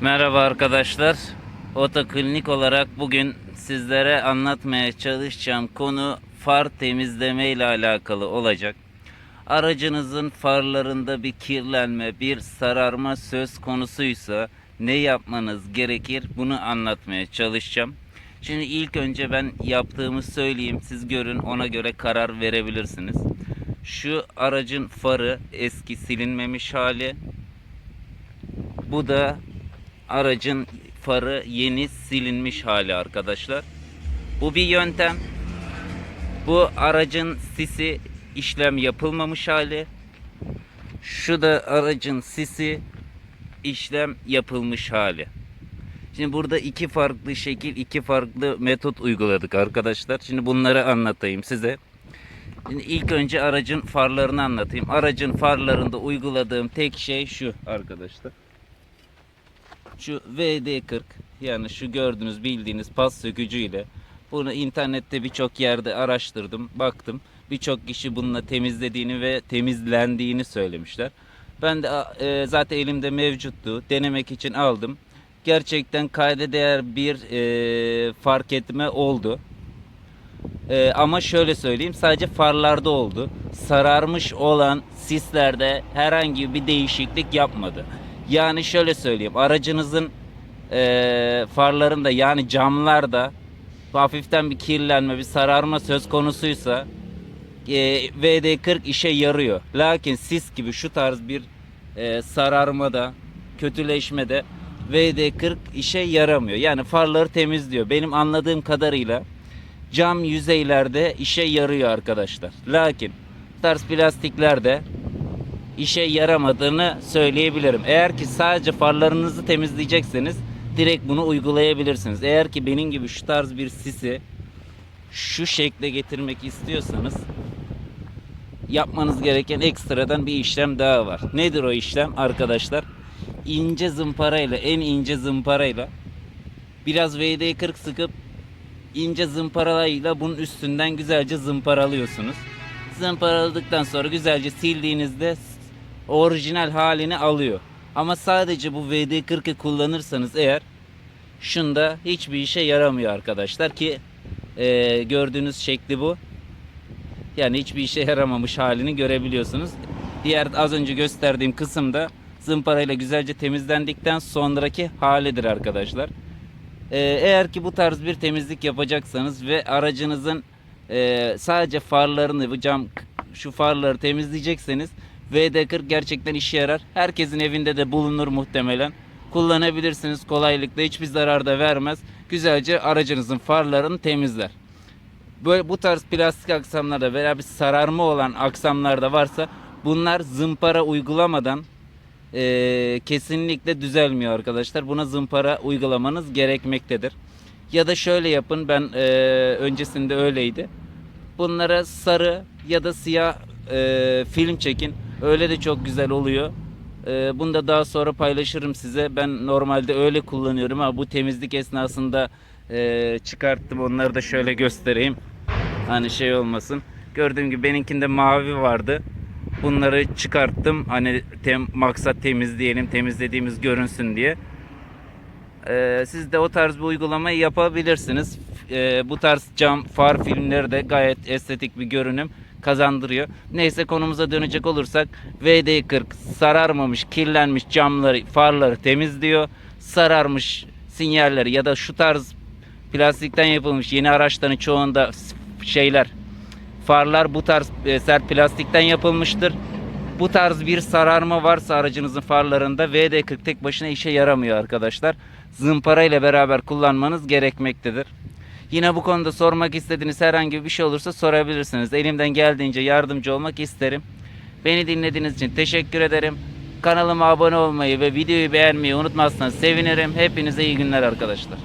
Merhaba arkadaşlar. Otoklinik olarak bugün sizlere anlatmaya çalışacağım konu far temizleme ile alakalı olacak. Aracınızın farlarında bir kirlenme, bir sararma söz konusuysa ne yapmanız gerekir bunu anlatmaya çalışacağım. Şimdi ilk önce ben yaptığımı söyleyeyim. Siz görün ona göre karar verebilirsiniz. Şu aracın farı eski silinmemiş hali. Bu da aracın farı yeni silinmiş hali arkadaşlar. Bu bir yöntem. Bu aracın sisi işlem yapılmamış hali. Şu da aracın sisi işlem yapılmış hali. Şimdi burada iki farklı şekil, iki farklı metot uyguladık arkadaşlar. Şimdi bunları anlatayım size. Şimdi ilk önce aracın farlarını anlatayım. Aracın farlarında uyguladığım tek şey şu arkadaşlar şu VD40 yani şu gördüğünüz bildiğiniz pas sökücüyle bunu internette birçok yerde araştırdım baktım birçok kişi bununla temizlediğini ve temizlendiğini söylemişler. Ben de e, zaten elimde mevcuttu denemek için aldım. Gerçekten kayda değer bir e, fark etme oldu. E, ama şöyle söyleyeyim sadece farlarda oldu. Sararmış olan sislerde herhangi bir değişiklik yapmadı. Yani şöyle söyleyeyim aracınızın e, farlarında yani camlarda hafiften bir kirlenme bir sararma söz konusuysa e, VD40 işe yarıyor. Lakin sis gibi şu tarz bir e, sararmada kötüleşmede VD40 işe yaramıyor. Yani farları temizliyor. Benim anladığım kadarıyla cam yüzeylerde işe yarıyor arkadaşlar. Lakin tarz plastiklerde işe yaramadığını söyleyebilirim. Eğer ki sadece farlarınızı temizleyecekseniz direkt bunu uygulayabilirsiniz. Eğer ki benim gibi şu tarz bir sisi şu şekle getirmek istiyorsanız yapmanız gereken ekstradan bir işlem daha var. Nedir o işlem arkadaşlar? İnce zımparayla en ince zımparayla biraz VD40 sıkıp ince zımparalayla bunun üstünden güzelce zımparalıyorsunuz. Zımparaladıktan sonra güzelce sildiğinizde orijinal halini alıyor. Ama sadece bu VD40'ı kullanırsanız eğer şunda hiçbir işe yaramıyor arkadaşlar ki e, gördüğünüz şekli bu. Yani hiçbir işe yaramamış halini görebiliyorsunuz. Diğer az önce gösterdiğim kısımda zımparayla güzelce temizlendikten sonraki halidir arkadaşlar. Ee, eğer ki bu tarz bir temizlik yapacaksanız ve aracınızın e, sadece farlarını bu cam şu farları temizleyecekseniz VD40 gerçekten işe yarar. Herkesin evinde de bulunur muhtemelen. Kullanabilirsiniz kolaylıkla hiçbir zarar da vermez. Güzelce aracınızın farlarını temizler. Böyle bu tarz plastik aksamlarda veya bir sararma olan aksamlarda varsa bunlar zımpara uygulamadan e, kesinlikle düzelmiyor arkadaşlar. Buna zımpara uygulamanız gerekmektedir. Ya da şöyle yapın ben e, öncesinde öyleydi. Bunlara sarı ya da siyah e, film çekin. Öyle de çok güzel oluyor. E, bunu da daha sonra paylaşırım size. Ben normalde öyle kullanıyorum ama bu temizlik esnasında e, çıkarttım. Onları da şöyle göstereyim. Hani şey olmasın. Gördüğüm gibi benimkinde mavi vardı. Bunları çıkarttım. Hani tem, maksat temizleyelim, temizlediğimiz görünsün diye. Ee, siz de o tarz bir uygulamayı yapabilirsiniz. Ee, bu tarz cam far filmleri de gayet estetik bir görünüm kazandırıyor. Neyse konumuza dönecek olursak VD40 sararmamış, kirlenmiş camları, farları temizliyor. Sararmış sinyalleri ya da şu tarz plastikten yapılmış yeni araçların çoğunda şeyler farlar bu tarz e, sert plastikten yapılmıştır. Bu tarz bir sararma varsa aracınızın farlarında VD40 tek başına işe yaramıyor arkadaşlar. Zımpara ile beraber kullanmanız gerekmektedir. Yine bu konuda sormak istediğiniz herhangi bir şey olursa sorabilirsiniz. Elimden geldiğince yardımcı olmak isterim. Beni dinlediğiniz için teşekkür ederim. Kanalıma abone olmayı ve videoyu beğenmeyi unutmazsanız sevinirim. Hepinize iyi günler arkadaşlar.